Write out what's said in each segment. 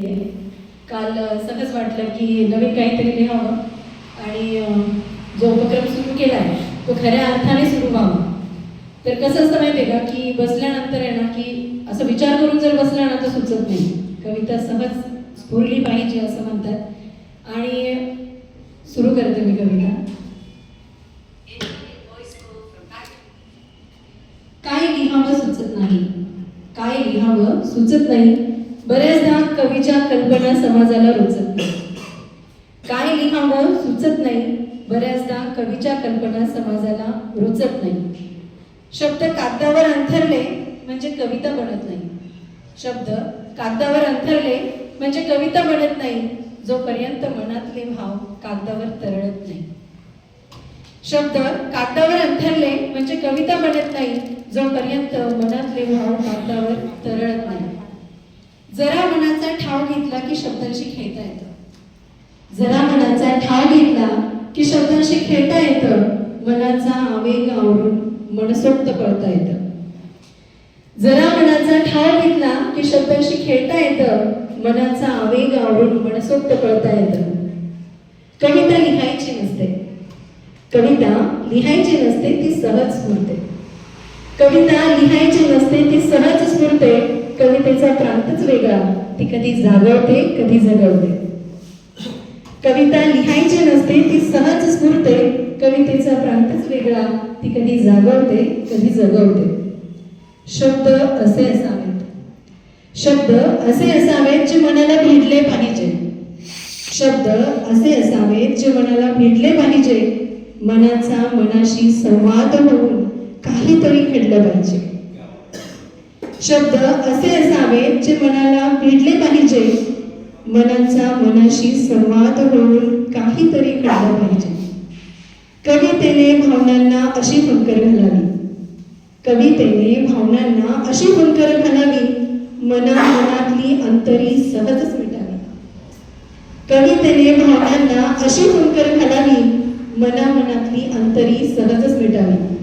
काल सहज वाटलं की नवीन काहीतरी लिहावं आणि जो उपक्रम सुरू केला आहे तो खऱ्या अर्थाने सुरू व्हावा. तर कसं असतं माहिती आहे का की बसल्यानंतर आहे ना की असं विचार करून जर बसला ना तर सुचत नाही. कविता सहज स्फुरली पाहिजे असं म्हणतात. आणि सुरू करते मी कविता. काय लिहावं सुचत नाही? काय लिहावं सुचत नाही? बऱ्याचदा कवीच्या कल्पना समाजाला रुचत नाही. काय लिहावं सुचत नाही बऱ्याचदा कवीच्या कल्पना समाजाला रुचत नाही. शब्द कागदावर अंथरले म्हणजे कविता बनत नाही. शब्द कागदावर अंथरले म्हणजे कविता बनत नाही जोपर्यंत मनातले भाव कागदावर तरळत नाही. शब्द कागदावर अंथरले म्हणजे कविता बनत नाही जोपर्यंत मनातले भाव कागदावर जरा मनाचा ठाव घेतला की शब्दांशी खेळता येतं. जरा मनाचा ठाव घेतला की शब्दांशी खेळता येतं. मनाचा आवेग आवरून मनसोक्त पळता येतं. जरा मनाचा ठाव घेतला की शब्दांशी खेळता येतं. मनाचा आवेग आवरून मनसोक्त पळता येतं. कविता लिहायची नसते. कविता लिहायची नसते ती सहज स्फुरते कविता लिहायची नसते ती सहज स्फुरते कवितेचा प्रांतच वेगळा. ती कधी जागवते कधी जगवते कविता लिहायची नसते ती सहज स्फुरते. कवितेचा प्रांतच वेगळा. ती कधी जागवते कधी जगवते शब्द असे असावेत. शब्द असे असावेत जे मनाला भिडले पाहिजे. शब्द असे असावेत जे मनाला भिडले पाहिजे. मनाचा मनाशी संवाद होऊन काहीतरी घडलं पाहिजे. शब्द असे असावेत जे मनाला भिडले पाहिजे. मनाचा मनाशी संवाद होऊन काहीतरी कळलं पाहिजे. कवितेने भावनांना अशी फंकर घालावी. कवितेने भावनांना अशी फंकर घालावी मना मनातली अंतरी सहजच मिटावी. कवितेने भावनांना अशी फंकर घालावी मना मनातली अंतरी सहजच मिटावी.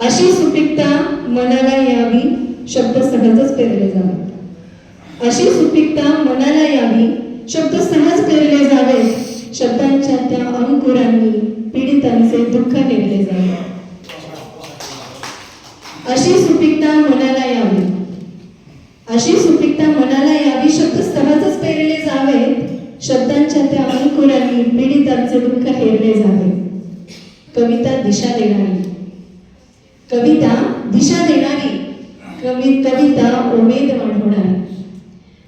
अशी सुपीकता मनाला यावी शब्द सहजच पेरले जावे. अशी सुपीकता मनाला यावी शब्द सहज पेरले जावे. शब्दांच्या त्या अंकुरांनी पीडितांचे दुःख नेले जावे. अशी सुपीकता मनाला यावी. अशी सुपीकता मनाला यावी शब्द सहजच पेरले जावेत शब्दांच्या त्या अंकुरांनी पीडितांचे दुःख हेरले जावे. कविता दिशा देणारी. कविता दिशा देणारी. कवि कविता उमेद वाढवणारी.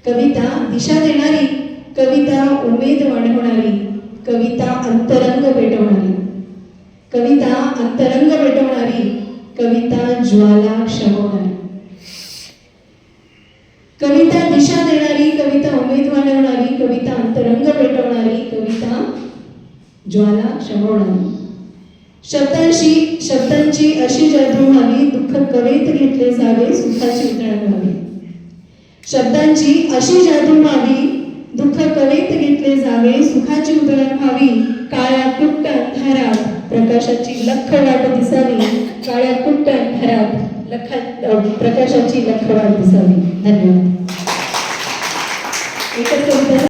कविता दिशा देणारी कविता उमेद वाढवणारी कविता अंतरंग पेटवणारी कविता अंतरंग पेटवणारी कविता ज्वाला क्षमवणारी कविता दिशा देणारी कविता उमेद वाढवणारी कविता अंतरंग पेटवणारी कविता ज्वाला क्षमवणारी शब्दांशी शब्दांची अशी जादू व्हावी दुःख शब्दांची अशी जादू व्हावी दुःख कवेत घेतले जावे सुखाची उदरण व्हावी काळ्या कुट्ट अंधारात प्रकाशाची लख वाट दिसावी काळ्या कुट्ट अंधारात प्रकाशाची लख वाट दिसावी. धन्यवाद. एकत्र